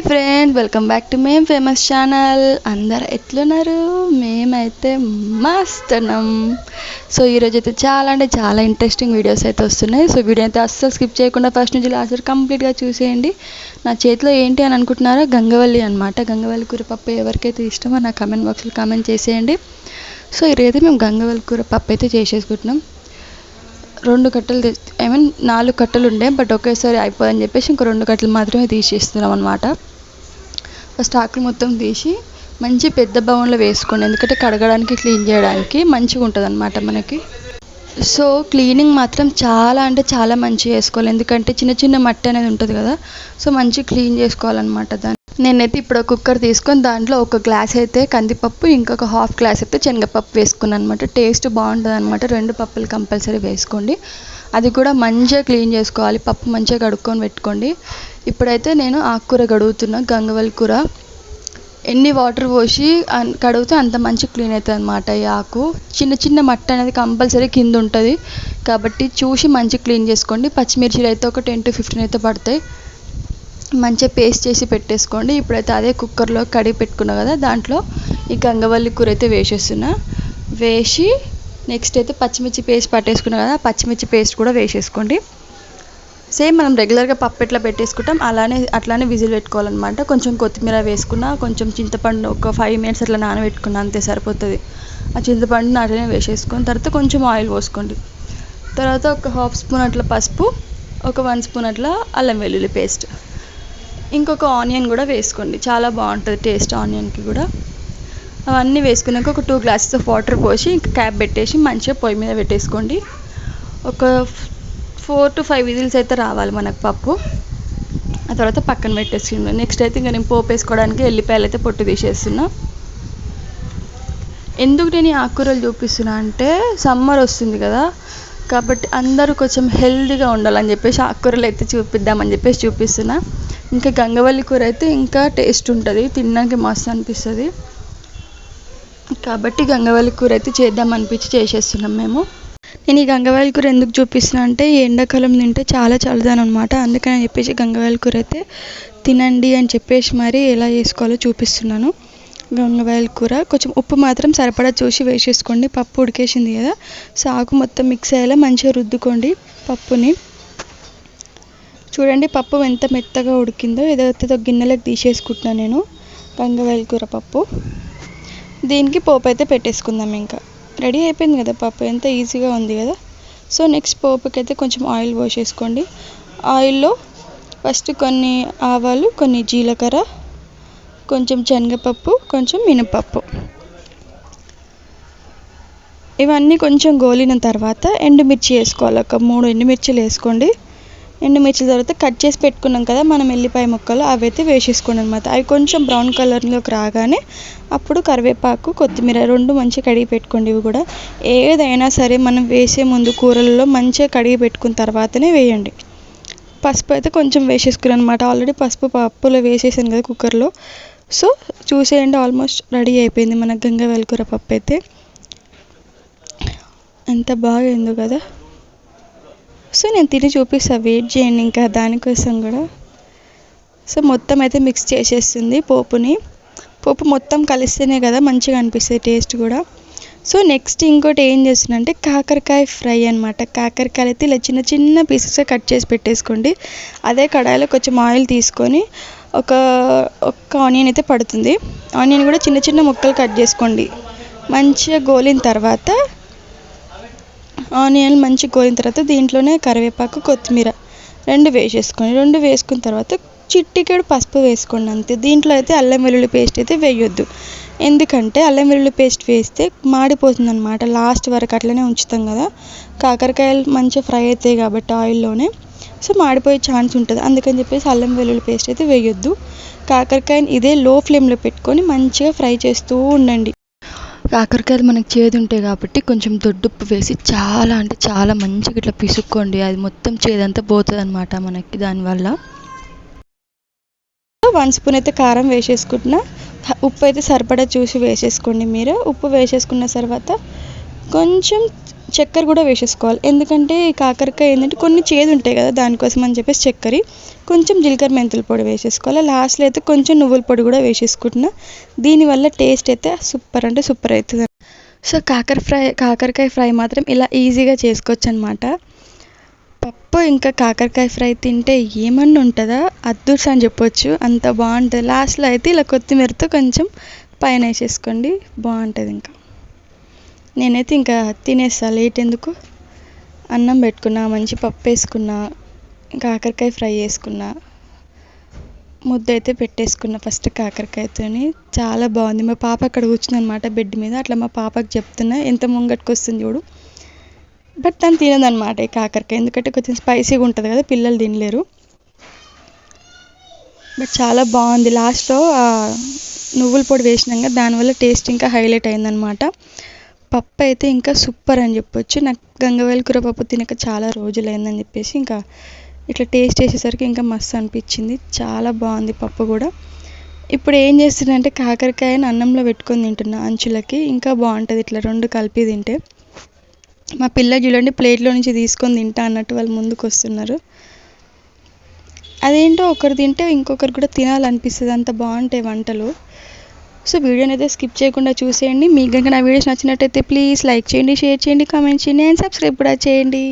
Hi friend welcome back to మేం famous channel. అందరు ఎట్లున్నారు? మేమైతే మస్త్ ఉన్నాం సో ఈరోజు అయితే చాలా అంటే చాలా ఇంట్రెస్టింగ్ వీడియోస్ అయితే వస్తున్నాయి. సో వీడియో అయితే అస్సలు స్కిప్ చేయకుండా ఫస్ట్ నుంచి లాస్ట్ వరకు కంప్లీట్గా చూసేయండి. నా చేతిలో ఏంటి అని అనుకుంటున్నారో గంగవల్లి అనమాట గంగవల్లి కూర పప్పు ఎవరికైతే ఇష్టమో నా కమెంట్ బాక్స్లో కామెంట్ చేసేయండి. సో ఈరోజైతే మేము గంగవల్లి కూర పప్పు అయితే చేసేసుకుంటున్నాం. రెండు కట్టలు ఐ మీన్ నాలుగు కట్టలు ఉండే బట్ ఒకేసారి అయిపోదని చెప్పేసి ఇంకో రెండు కట్టలు మాత్రమే తీసేస్తున్నాం అనమాట ఫస్ట్ ఆకులు మొత్తం తీసి మంచి పెద్ద బౌన్లో వేసుకోండి. ఎందుకంటే కడగడానికి క్లీన్ చేయడానికి మంచిగా ఉంటుంది అనమాట మనకి. సో క్లీనింగ్ మాత్రం చాలా అంటే చాలా మంచిగా చేసుకోవాలి ఎందుకంటే చిన్న చిన్న మట్టి అనేది ఉంటుంది కదా సో మంచిగా క్లీన్ చేసుకోవాలన్నమాట దాన్ని. నేనైతే ఇప్పుడు కుక్కర్ తీసుకొని దాంట్లో ఒక గ్లాస్ అయితే కందిపప్పు ఇంకొక హాఫ్ గ్లాస్ అయితే శనగపప్పు వేసుకున్నాను అనమాట టేస్ట్ బాగుంటుంది అనమాట రెండు పప్పులు కంపల్సరీ వేసుకోండి. అది కూడా మంచిగా క్లీన్ చేసుకోవాలి. పప్పు మంచిగా కడుక్కొని పెట్టుకోండి. ఇప్పుడైతే నేను ఆకుకూర కడుగుతున్నా గంగవల్లి కూర. ఎన్ని వాటర్ పోసి కడిగితే అంత మంచి క్లీన్ అవుతుంది అనమాట ఈ ఆకు. చిన్న చిన్న మట్టి అనేది కంపల్సరీ కింద ఉంటుంది. కాబట్టి చూసి మంచి క్లీన్ చేసుకోండి. పచ్చిమిర్చిలు అయితే ఒక టెన్ టు ఫిఫ్టీన్ అయితే పడతాయి. మంచిగా పేస్ట్ చేసి పెట్టేసుకోండి. ఇప్పుడైతే అదే కుక్కర్లో కడిగి పెట్టుకున్నా కదా దాంట్లో ఈ గంగవల్లి కూర అయితే వేసేస్తున్నా. వేసి నెక్స్ట్ అయితే పచ్చిమిర్చి పేస్ట్ పట్టేసుకున్నాం కదా పచ్చిమిర్చి పేస్ట్ కూడా వేసేసుకోండి. సేమ్ మనం రెగ్యులర్గా పప్పు ఎట్లా పెట్టేసుకుంటాం అలానే అట్లానే విజిల్ పెట్టుకోవాలన్నమాట. కొంచెం కొత్తిమీర వేసుకున్నా కొంచెం చింతపండు ఒక ఫైవ్ మినిట్స్ అట్లా నానబెట్టుకున్నా అంతే సరిపోతుంది. ఆ చింతపండుని అట్లనే వేసేసుకుని తర్వాత కొంచెం ఆయిల్ పోసుకోండి. తర్వాత ఒక హాఫ్ స్పూన్ అట్లా పసుపు ఒక వన్ స్పూన్ అట్లా అల్లం వెల్లుల్లి పేస్ట్ ఇంకొక ఆనియన్ కూడా వేసుకోండి చాలా బాగుంటుంది టేస్ట్ ఆనియన్కి కూడా. అవన్నీ వేసుకున్నాక ఒక టూ గ్లాసెస్ ఆఫ్ వాటర్ పోసి ఇంకా క్యాప్ పెట్టేసి మంచిగా పొయ్యి మీద పెట్టేసుకోండి. ఒక ఫోర్ టు ఫైవ్ విజిల్స్ అయితే రావాలి మనకు పప్పు. ఆ తర్వాత పక్కన పెట్టేసుకుందాం. నెక్స్ట్ అయితే ఇంకా నేను పోపు వేసుకోవడానికి ఎల్లిపాయలు అయితే పొట్టు తీసేస్తున్నా. ఎందుకు నేను ఈ ఆకుకూరలు చూపిస్తున్నా అంటే సమ్మర్ వస్తుంది కదా. కాబట్టి అందరూ కొంచెం హెల్దీగా ఉండాలని చెప్పేసి ఆకుకూరలు అయితే చూపిద్దామని చెప్పేసి చూపిస్తున్నా. ఇంకా గంగవల్లి కూర అయితే ఇంకా టేస్ట్ ఉంటుంది. తినడానికి మస్తు అనిపిస్తుంది. కాబట్టి గంగవల్లి కూర అయితే చేద్దాం అనిపించి చేసేస్తున్నాం మేము. నేను ఈ గంగవాయిల కూర ఎందుకు చూపిస్తున్నా అంటే ఎండాకాలం తింటే చాలా చల్లదనం అనమాట అందుకని చెప్పేసి గంగవాయిల కూర అయితే తినండి అని చెప్పేసి మరి ఎలా చేసుకోవాలో చూపిస్తున్నాను. గంగవాయిల కూర కొంచెం ఉప్పు మాత్రం సరిపడా చూసి వేసేసుకోండి. పప్పు ఉడికేసింది కదా. సాగు మొత్తం మిక్స్ అయ్యేలా మంచిగా రుద్దుకోండి పప్పుని. చూడండి పప్పు ఎంత మెత్తగా ఉడికిందో ఏదైతే గిన్నెలకు తీసేసుకుంటున్నాను నేను గంగవాయిల కూర పప్పు. దీనికి పోపు అయితే పెట్టేసుకుందాం ఇంకా. రెడీ అయిపోయింది కదా పప్పు? ఎంత ఈజీగా ఉంది కదా? సో నెక్స్ట్ పోపుకి అయితే కొంచెం ఆయిల్ పోసేసుకోండి. ఆయిల్లో ఫస్ట్ కొన్ని ఆవాలు కొన్ని జీలకర్ర కొంచెం శనగపప్పు కొంచెం మినపప్పు. ఇవన్నీ కొంచెం గోలిన తర్వాత ఎండుమిర్చి వేసుకోవాలి. ఒక మూడు ఎండుమిర్చిలు వేసుకోండి. ఎండుమిర్చి తర్వాత కట్ చేసి పెట్టుకున్నాం కదా మనం ఎల్లిపాయ ముక్కలు అవి అయితే వేసేసుకోండి అనమాట అవి కొంచెం బ్రౌన్ కలర్లోకి రాగానే అప్పుడు కరివేపాకు కొత్తిమీర రెండు మంచిగా కడిగి పెట్టుకోండి. ఇవి కూడా ఏదైనా సరే మనం వేసే ముందు కూరలలో మంచిగా కడిగి పెట్టుకున్న తర్వాతనే వేయండి. పసుపు అయితే కొంచెం వేసేసుకున్నాను అనమాట ఆల్రెడీ పసుపు పప్పులో వేసేసాను కదా కుక్కర్లో. సో చూసేయండి ఆల్మోస్ట్ రెడీ అయిపోయింది మన గంగ వెల్కూర పప్పు అయితే. ఎంత బాగా అయిందో కదా. సో నేను తిని చూపిస్తాను వెయిట్ చేయండి ఇంకా దానికోసం కూడా. సో మొత్తం అయితే మిక్స్ చేసేస్తుంది పోపుని. పోపు మొత్తం కలిస్తేనే కదా మంచిగా అనిపిస్తుంది టేస్ట్ కూడా. సో నెక్స్ట్ ఇంకోటి ఏం చేస్తున్నా అంటే కాకరకాయ ఫ్రై అనమాట కాకరకాయలు అయితే ఇలా చిన్న చిన్న పీసెస్గా కట్ చేసి పెట్టేసుకోండి. అదే కడాయిలో కొంచెం ఆయిల్ తీసుకొని ఒక ఒక్క ఆనియన్ అయితే పడుతుంది. ఆనియన్ కూడా చిన్న చిన్న ముక్కలు కట్ చేసుకోండి. మంచిగా గోలిన తర్వాత ఆనియన్ మంచి గోలిన తర్వాత దీంట్లోనే కరివేపాకు కొత్తిమీర రెండు వేసేసుకోండి రెండు వేసుకున్న తర్వాత చిట్టికేడు పసుపు వేసుకోండి అంతే. దీంట్లో అయితే అల్లం వెల్లుల్లి పేస్ట్ అయితే వేయొద్దు. ఎందుకంటే అల్లం వెల్లుల్లి పేస్ట్ వేస్తే మాడిపోతుంది అనమాట లాస్ట్ వరకు అట్లనే ఉంచుతాం కదా. కాకరకాయలు మంచిగా ఫ్రై అవుతాయి కాబట్టి ఆయిల్లోనే. సో మాడిపోయే ఛాన్స్ ఉంటుంది. అందుకని చెప్పేసి అల్లం వెల్లుల్లి పేస్ట్ అయితే వేయొద్దు. కాకరకాయని ఇదే లో ఫ్లేమ్లో పెట్టుకొని మంచిగా ఫ్రై చేస్తూ ఉండండి. కాకరకాయలు మనకి చేదు ఉంటాయి కాబట్టి కొంచెం దొడ్డుప్పు వేసి చాలా అంటే చాలా మంచిగా ఇట్లా పిసుక్కోండి. అది మొత్తం చేదంతా పోతుంది అనమాట మనకి దానివల్ల. వన్ స్పూన్ అయితే కారం వేసేసుకుంటున్నా. ఉప్పు అయితే సరిపడా చూసి వేసేసుకోండి మీరు. ఉప్పు వేసేసుకున్న తర్వాత కొంచెం చక్కెర కూడా వేసేసుకోవాలి. ఎందుకంటే కాకరకాయ ఏంటంటే కొన్ని చేదు ఉంటాయి కదా దానికోసం అని చెప్పేసి చక్కెర. కొంచెం జీలకర్ర మెంతుల పొడి వేసేసుకోవాలి. లాస్ట్లో అయితే కొంచెం నువ్వుల పొడి కూడా వేసేసుకుంటున్నా. దీనివల్ల టేస్ట్ అయితే సూపర్ అంటే సూపర్ అవుతుంది. సో కాకర ఫ్రై కాకరకాయ ఫ్రై మాత్రం ఇలా ఈజీగా చేసుకోవచ్చు అనమాట పప్పు ఇంకా కాకరకాయ ఫ్రై తింటే ఏమన్నా ఉంటుందా? అద్దుర్స్ అని చెప్పొచ్చు. అంత బాగుంటుంది. లాస్ట్లో అయితే ఇలా కొత్తిమీరతో కొంచెం పైన వేసేసుకోండి. బాగుంటుంది ఇంకా. నేనైతే ఇంకా తినేస్తా లేట్ ఎందుకు? అన్నం పెట్టుకున్నా మంచి పప్పు వేసుకున్నా కాకరకాయ ఫ్రై చేసుకున్నా ముద్ద అయితే పెట్టేసుకున్నా ఫస్ట్ కాకరకాయతోని. చాలా బాగుంది. మా పాప అక్కడ కూర్చుందనమాట బెడ్ మీద. అట్లా మా పాపకి చెప్తున్నా ఎంత ముంగట్కి వస్తుంది చూడు. బట్ తను తినదనమాట ఈ కాకరకాయ. ఎందుకంటే కొంచెం స్పైసీగా ఉంటుంది కదా పిల్లలు తినలేరు. బట్ చాలా బాగుంది. లాస్ట్లో నువ్వుల పొడి వేసినాక దానివల్ల టేస్ట్ ఇంకా హైలైట్ అయిందనమాట పప్పు అయితే ఇంకా సూపర్ అని చెప్పొచ్చు. నాకు గంగవేల కూర పప్పు తినక చాలా రోజులైందని చెప్పేసి ఇంకా ఇట్లా టేస్ట్ చేసేసరికి ఇంకా మస్తు అనిపించింది. చాలా బాగుంది పప్పు కూడా. ఇప్పుడు ఏం చేస్తున్నానంటే కాకరకాయని అన్నంలో పెట్టుకొని తింటున్నా అంచులకి. ఇంకా బాగుంటుంది ఇట్లా రెండు కలిపి తింటే. మా పిల్ల చూడండి ప్లేట్లో నుంచి తీసుకొని తింటా అన్నట్టు వాళ్ళు ముందుకు వస్తున్నారు. అదేంటో ఒకరు తింటే ఇంకొకరు కూడా తినాలనిపిస్తుంది. అంత బాగుంటాయి వంటలు. సో వీడియోని అయితే స్కిప్ చేయకుండా చూసేయండి. మీకు కనుక నా వీడియోస్ నచ్చినట్టయితే ప్లీజ్ లైక్ చేయండి షేర్ చేయండి కామెంట్ చేయండి అండ్ సబ్స్క్రైబ్ కూడా చేయండి.